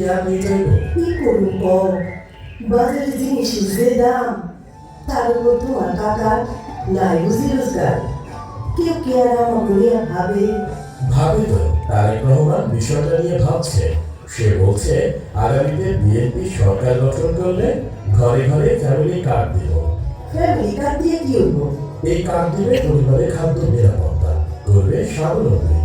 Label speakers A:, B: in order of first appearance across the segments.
A: দেওয়া
B: কি করুন ক বাজারে জিনিসের যে দাম তার উপর তোমার টাকা নাই বুঝি রোজগার? কেউ কে আর নিয়ে ভাবে?
A: ভাবে তো তারেক রহমান বিষয়টা নিয়ে ভাবছে। সে বলছে আগামীতে বিএনপি সরকার গঠন করলে ঘরে ঘরে ফ্যামিলি কার্ড দিব।
B: ফ্যামিলি কার্ড দিয়ে কি হব
A: এই কার্ড দিবে পরিবারের খাদ্য নিরাপত্তা করবে স্বাবলম্বী।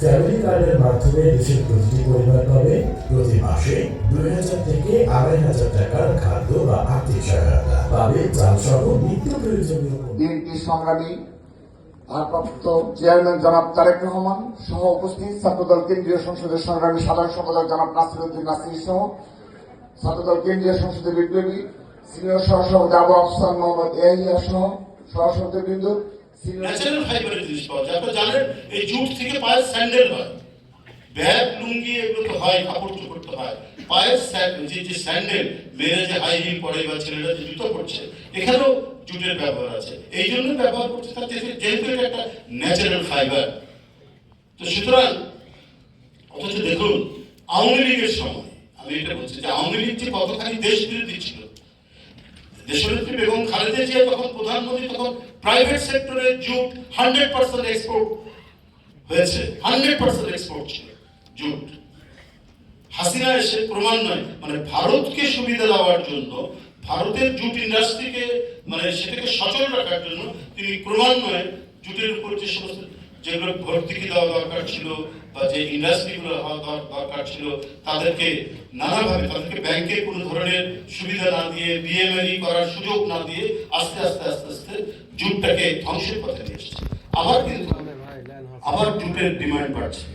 A: ফ্যামিলি কার্ডের মাধ্যমে দেশের প্রতিটি পরিবার পাবে প্রতি মাসে দুই হাজার থেকে আড়াই হাজার টাকার খাদ্য বা আর্থিক সহায়তা। পাবে চাল সহ নিত্য প্রয়োজনীয়
C: বিএনপি সংগ্রামী, ভারপ্রাপ্ত চেয়ারম্যান জনাব তারেক রহমান সহ উপস্থিত ছাত্রদল কেন্দ্রীয় সংসদের সংগ্রামী সাধারণ সম্পাদক জনাব নাসিরুদ্দিন নাসির সহ ছাত্রদল কেন্দ্রীয় সংসদের বিপ্লবী, সিনিয়র সহসভাপতি আবু আফসান মোহাম্মদ এয়াইয়া সহ সহসভাপতি বৃন্দ সিনিয়র
D: ন্যাচারাল ফাইবারের জিনিস পাওয়া যায়। আপনারা জানেন, এই জুট থেকে পায়ের স্যান্ডেল হয়। ব্যাগ, লুঙ্গি এগুলো তো হয়, কাপড় চোপড় তো হয়। পায়ের যে যে স্যান্ডেল, মেয়েরা যে হাই হিল পরে বা ছেলেরা যে জুতো পরছে, এখানেও জুটের ব্যবহার আছে। এই জন্য ব্যবহার করছে তার যেহেতু এটা একটা ন্যাচারাল ফাইবার। তো সুতরাং, অথচ দেখুন, আওয়ামী লীগের সময়, আমি এটা বলছি যে আওয়ামী লীগ যে কতখানি দেশ বিরোধী ছিল দেশনেত্রী বেগম খালেদা জিয়া যখন প্রধানমন্ত্রী, তখন প্রাইভেট সেক্টরে জুট হান্ড্রেড পার্সেন্ট এক্সপোর্ট হয়েছে। হান্ড্রেড পার্সেন্ট এক্সপোর্ট ছিল জুট। হাসিনা এসে ক্রমান্বয়ে মানে ভারতকে সুবিধা দেওয়ার জন্য, ভারতের জুট ইন্ডাস্ট্রিকে মানে সেটাকে সচল রাখার জন্য তিনি ক্রমান্বয়ে জুটের উপর যে সমস্ত যেগুলো ভর্তুকি দেওয়া দরকার ছিল বা যে ইন্ডাস্ট্রিগুলো হওয়া দরকার ছিল, তাদেরকে নানাভাবে, তাদেরকে ব্যাংকে কোনো ধরনের সুবিধা না দিয়ে বিএমএলই করার সুযোগ না দিয়ে আস্তে আস্তে আস্তে আস্তে জুটটাকে ধ্বংসের পথে নিয়ে এসেছে। আবার কিন্তু আবার জুটের ডিমান্ড বাড়ছে।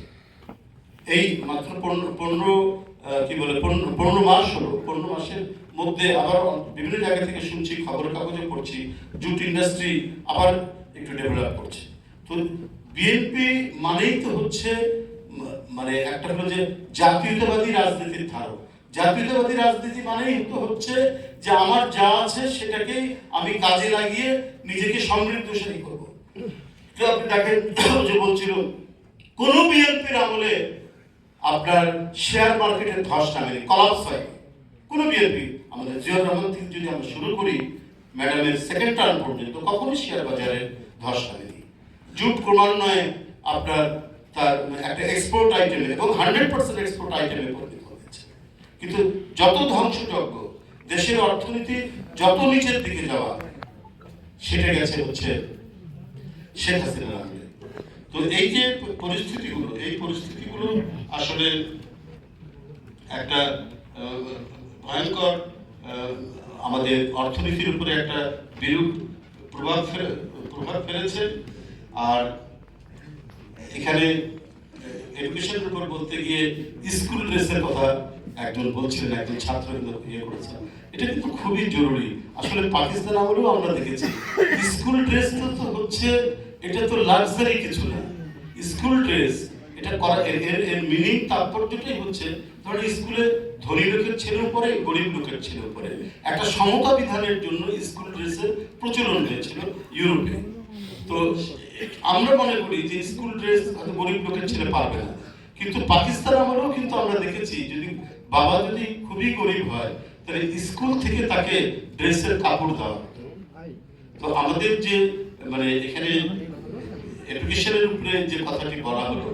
D: এই মাত্র পনেরো পনেরো কি বলে, পনেরো মাস হলো। পনেরো মাসের মধ্যে আবার বিভিন্ন জায়গা থেকে শুনছি খবরের কাগজে পড়ছি, জুট ইন্ডাস্ট্রি আবার একটু ডেভেলপ করছে। তো বিএনপি মানেই তো হচ্ছে মানে একটা হলো যে জাতীয়তাবাদী রাজনীতির ধারক। জাতীয়তাবাদী রাজনীতি মানেই তো হচ্ছে যে আমার যা আছে সেটাকেই আমি কাজে লাগিয়ে নিজেকে সমৃদ্ধশালী করব। আপনি দেখেন যে বলছিল, কোন বিএনপির আমলে আপনার শেয়ার মার্কেটের ধস নামেনি কলাপস হয় কোন বিএনপি আমাদের জিয়াউর রহমান থেকে যদি আমরা শুরু করি ম্যাডামের সেকেন্ড টার্ম পর্যন্ত কখনোই শেয়ার বাজারে ধস নামেনি। জুট ক্রমান্বয়ে আপনার তার একটা এক্সপোর্ট আইটেমে এবং হান্ড্রেড পার্সেন্ট এক্সপোর্ট আইটেমে পরিণত হয়েছে কিন্তু যত ধ্বংসযজ্ঞ, দেশের অর্থনীতি যত নিচের দিকে যাওয়া, সেটা গেছে হচ্ছে শেখ আমলে তো এই যে পরিস্থিতিগুলো, এই পরিস্থিতিগুলো আসলে একটা ভয়ঙ্কর আমাদের অর্থনীতির উপরে একটা বিরূপ প্রভাব ফেলে, প্রভাব ফেলেছে। আর এখানে এডুকেশনের উপর বলতে গিয়ে স্কুল ড্রেসের কথা একজন বলছিলেন, একজন ছাত্র ইয়ে করেছেন। এটা কিন্তু খুবই জরুরি। আসলে পাকিস্তান আমলেও আমরা দেখেছি স্কুল ড্রেস তো হচ্ছে, এটা তো লাক্সারি কিছু না। স্কুল ড্রেস এটা করা, এর এর মিনিং তাৎপর্যটাই হচ্ছে, ধরেন স্কুলে ধনী লোকের ছেলের উপরে, গরিব লোকের ছেলের উপরে। একটা সমতা বিধানের জন্য স্কুল ড্রেসের প্রচলন হয়েছিল ইউরোপে। তো আমরা মনে করি যে স্কুল ড্রেস হয়তো গরিব লোকের ছেলে পারবে না। কিন্তু পাকিস্তান আমলেও কিন্তু আমরা দেখেছি, যদি বাবা যদি খুবই গরিব হয়, তাহলে স্কুল থেকে তাকে ড্রেসের কাপড় দেওয়া তো আমাদের যে মানে এখানে এডুকেশনের উপরে যে কথাটি বলা হলো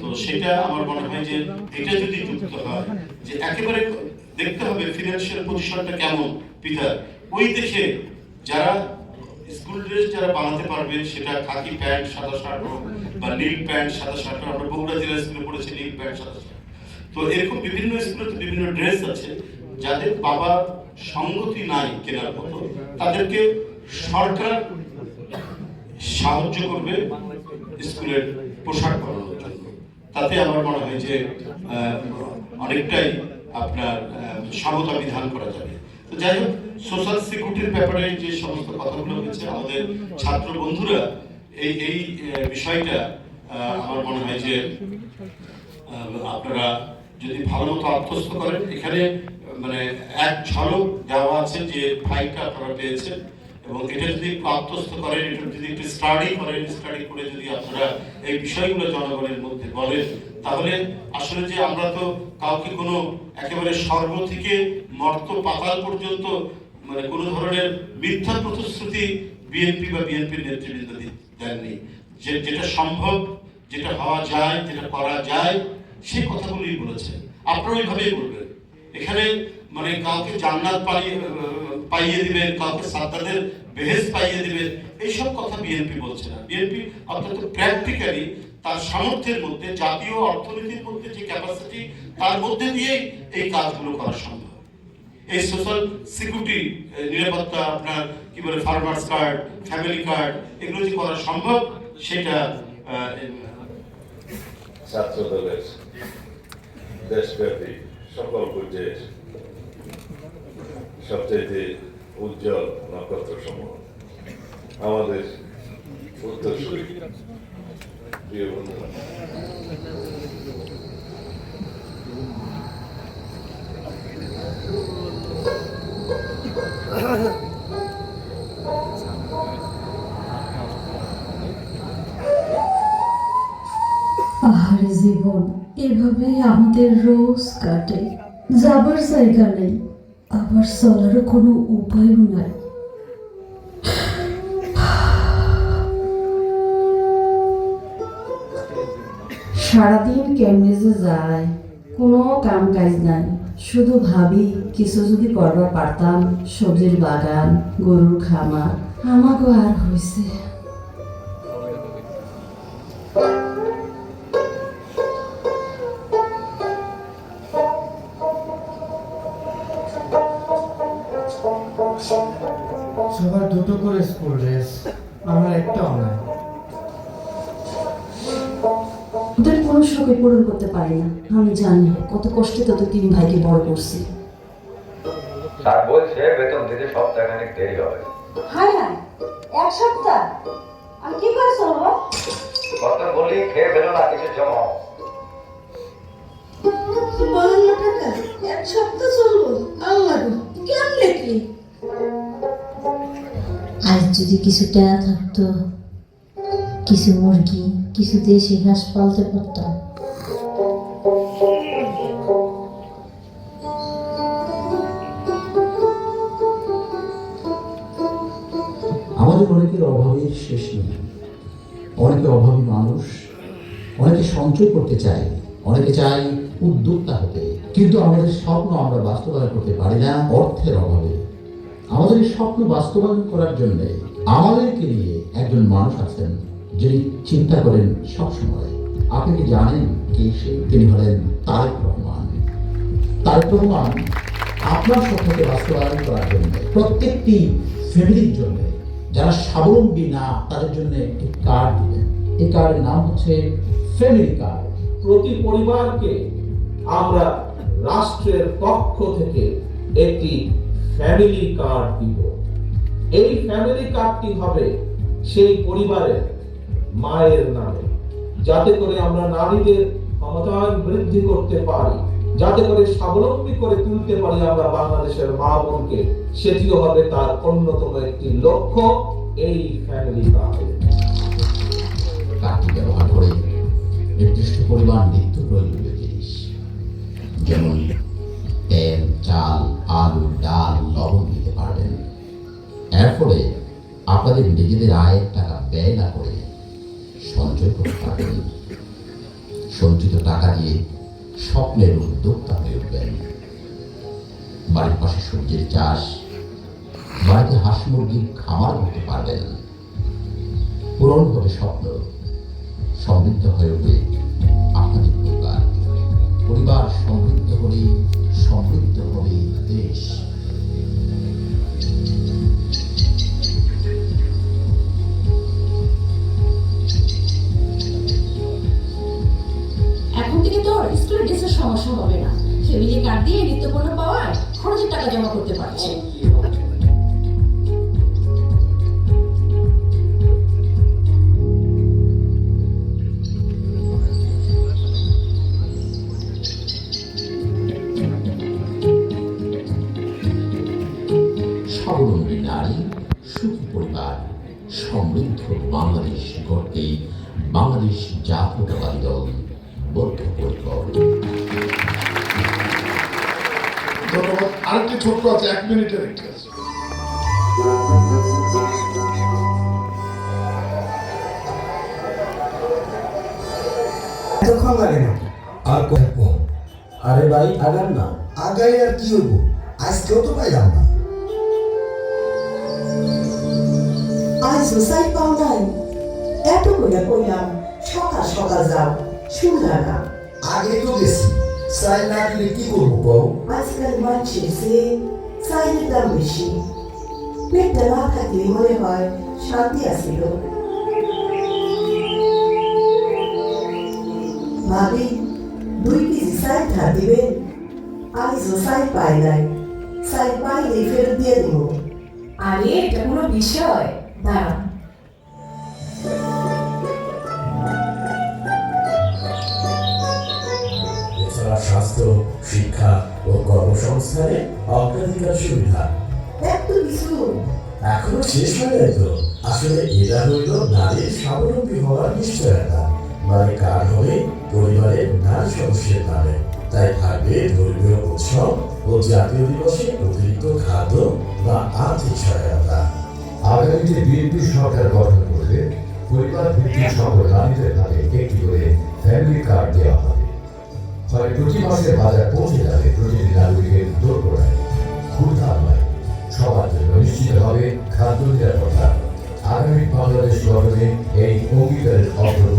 D: তো সেটা আমার মনে হয় যে এটা যদি যুক্ত হয়, যে একেবারে দেখতে হবে ফিনান্সিয়াল পজিশনটা কেমন পিতার ওই দেখে যারা স্কুল ড্রেস যারা বানাতে পারবে, সেটা খাকি প্যান্ট, সাদা শার্ট বা নীল প্যান্ট, সাদা শার্ট আমরা বগুড়া জেলা স্কুলে পড়েছি নীল প্যান্ট, সাদা শার্ট। তো এরকম বিভিন্ন স্কুলে তো বিভিন্ন ড্রেস আছে, যাদের বাবা সঙ্গতি নাই কেনার মতো, তাদেরকে সরকার সাহায্য করবে স্কুলের পোশাক বানানোর জন্য। তাতে আমার মনে হয় যে অনেকটাই আপনার সমতা বিধান করা যাবে। তো যাই হোক সোশ্যাল সিকিউরিটির ব্যাপারে যে সমস্ত কথাগুলো হয়েছে আমাদের ছাত্র বন্ধুরা, এই এই বিষয়টা আমার মনে হয় যে আপনারা যদি ভালো মতো আত্মস্থ করেন, এখানে মানে এক ঝলক দেওয়া আছে যে ফাইলটা আপনারা পেয়েছেন। এবং এটা যদি একটু আত্মস্থ করেন, এটা যদি একটু স্টাডি করেন স্টাডি করে যদি আপনারা এই বিষয়গুলো জনগণের মধ্যে বলেন, তাহলে আসলে যে আমরা তো কাউকে কোনো একেবারে স্বর্গ থেকে মর্ত পাতাল পর্যন্ত মানে কোনো ধরনের মিথ্যা প্রতিশ্রুতি বিএনপি বা বিএনপির নেতৃবৃন্দ দেননি। যে যেটা সম্ভব, যেটা হওয়া যায়, যেটা করা যায়, সেই কথাগুলোই বলেছেন আপনারা ওইভাবেই বলবেন। এখানে মানে কাউকে জান্নাত পাইয়ে পাইয়ে দিবেন কাউকে সাদ্দাদের বেহেস পাইয়ে দিবেন এইসব কথা বিএনপি বলছে না। বিএনপি অত্যন্ত প্র্যাকটিক্যালি তার সামর্থ্যের মধ্যে জাতীয় অর্থনীতির মধ্যে যে ক্যাপাসিটি তার মধ্যে দিয়েই এই কাজগুলো করা সম্ভব। এই সোশ্যাল সিকিউরিটি নিরাপত্তা আপনার কি বলে ফার্মার্স কার্ড ফ্যামিলি কার্ড এগুলো যে করা সম্ভব সেটা আহ,
E: ছাত্র দলের দেশব্যাপী সকল পর্যায়ের সবচেয়ে উজ্জ্বল নক্ষত্র সমূহ আমাদের
F: জীবন এভাবেই আমাদের রোজ কাটে। যাবার জায়গা নেই। আবার চলারও কোনো উপায়ও নাই। সারাদিন কেমনে যে যায়, কোনো কাম কাজ নাই। শুধু ভাবি, কিছু যদি করবার পারতাম, সবজির বাগান, গরুর খামার, আমাকেও আর হয়েছে ওদের কোনো শখে পূরণ করতে পারি না। আমি জানি কত কষ্টে তোদের তিন ভাইকে বড় করছি।
G: স্যার বলছে বেতন দিতে সপ্তাহখানেক দেরি হবে।
B: হায় হায় এক সপ্তাহ? আমি কি করে চলবো
G: কত বলি খেয়ে ফেলো না কিছু জমাও।
B: বাহান্ন টাকা এক সপ্তাহ চলবো আল্লাহ কেমনে কি?
H: আজ যদি কিছু টাকা থাকতো কিছু মুরগি, কিছু দেশি ঘাস পালতে পারতাম।
I: আমাদের অনেকের অভাবের শেষ নেই। অনেকে অভাবী মানুষ, অনেকে সঞ্চয় করতে চায়, অনেকে চায় উদ্যোক্তা হতে। কিন্তু আমাদের স্বপ্ন আমরা বাস্তবায়ন করতে পারি না অর্থের অভাবে। আমাদের স্বপ্ন বাস্তবায়ন করার জন্য আমাদেরকে নিয়ে একজন মানুষ আছেন যিনি চিন্তা করেন সবসময় আপনি কি জানেন কে সে? তিনি হলেন তারেক রহমান। তারেক রহমান আপনার স্বপ্নকে বাস্তবায়ন করার জন্য, প্রত্যেকটি ফ্যামিলির জন্য, যারা স্বাবলম্বী না, তাদের জন্য একটি কার্ড দিবেন এই কার্ডের নাম হচ্ছে ফ্যামিলি কার্ড।
J: প্রতি পরিবারকে আমরা রাষ্ট্রের পক্ষ থেকে একটি ফ্যামিলি কার্ড দিব। এই ফ্যামিলি কার্ডটি হবে সেই পরিবারের মায়ের নামে। যাতে করে আমরা নারীদের ক্ষমতায়ন বৃদ্ধি করতে পারি, যাতে করে স্বাবলম্বী করে তুলতে পারি আমরা বাংলাদেশের মা বোনকে, সেটিও হবে তার অন্যতম একটি লক্ষ্য এই ফ্যামিলি কার্ড
I: কার্ডটি ব্যবহার করে নির্দিষ্ট পরিমাণ নিত্য প্রয়োজনীয় জিনিস, যেমন তেল, চাল, আলু, ডাল, লবণ দিতে পারবেন। এর ফলে আপনাদের নিজেদের আয়ের টাকা ব্যয় না করে সঞ্চয় করতে পারবেন সঞ্চিত টাকা দিয়ে স্বপ্নের উদ্যোক্তা হয়ে উঠবেন বাড়ির পাশে সবজির চাষ, বাড়িতে হাঁস মুরগির খামার করতে পারবেন। পূরণ হবে স্বপ্ন, সমৃদ্ধ হয়ে উঠবে আপনাদের পরিবার। পরিবার সমৃদ্ধ হলে সমৃদ্ধ হবে দেশ।
F: দিয়ে নিত্যপণ্য পাওয়ার খরচের টাকা জমা করতে পারছে।
I: স্বাবলম্বী নারী, সুখী সমৃদ্ধ বাংলাদেশ গড়তেই বাংলাদেশ জাতীয়তাবাদী দল বদ্ধপরিকর।
C: ধন্যবাদ। আরেকটি ছোট্ট আছে এক মিনিটের একটি আছে।
A: এতক্ষণ লাগে? না আর কখন আরে ভাই আগান না। আগাই আর কি হব আজকেও তো পাইলাম না।
B: আজ সোসাই পাও নাই। এত করে কইলাম সকাল সকাল যাও শুনলা না।
A: আগে তো গেছি। সাই না দিলে কি করব বউ
B: আজকাল মানুষের যে চাইলের দাম বেশি পেটটা না থাকলে মনে হয় শান্তি আসিল ভাবি দুই কেজি সাই ধার দিবেন আইজও সাই পাই নাই সাই পাইলে ফেরত দিয়ে দিব
F: আরে এটা কোনো বিষয়। দাঁড়ান
A: শিক্ষা ও কর্মসংস্থানে অগ্রাধিকার সুবিধা।
B: এত কিছু
A: এখনও শেষ হয় তো? আসলে এটা হইল নারীর স্বাবলম্বী হওয়ার নিশ্চয়তা। মানে কার হলে পরিবারের নারী সদস্যের নামে। তাই থাকবে ধর্মীয় উৎসব ও জাতীয় দিবসে অতিরিক্ত খাদ্য বা আর্থিক সহায়তা।
K: আগামীতে বিএনপি সরকার গঠন করলে পরিবার ভিত্তিক সকল নারীদের হাতে একটি করে প্রতি মাসের বাজার পৌঁছে যাবে প্রতিটি নাগরিকের দোরগোড়ায় ক্ষুদ্রামায় সবার জন্য নিশ্চিত হবে খাদ্য নিরাপত্তা। আগামী বাংলাদেশ গঠনে এই অঙ্গীকারের অগ্রগতি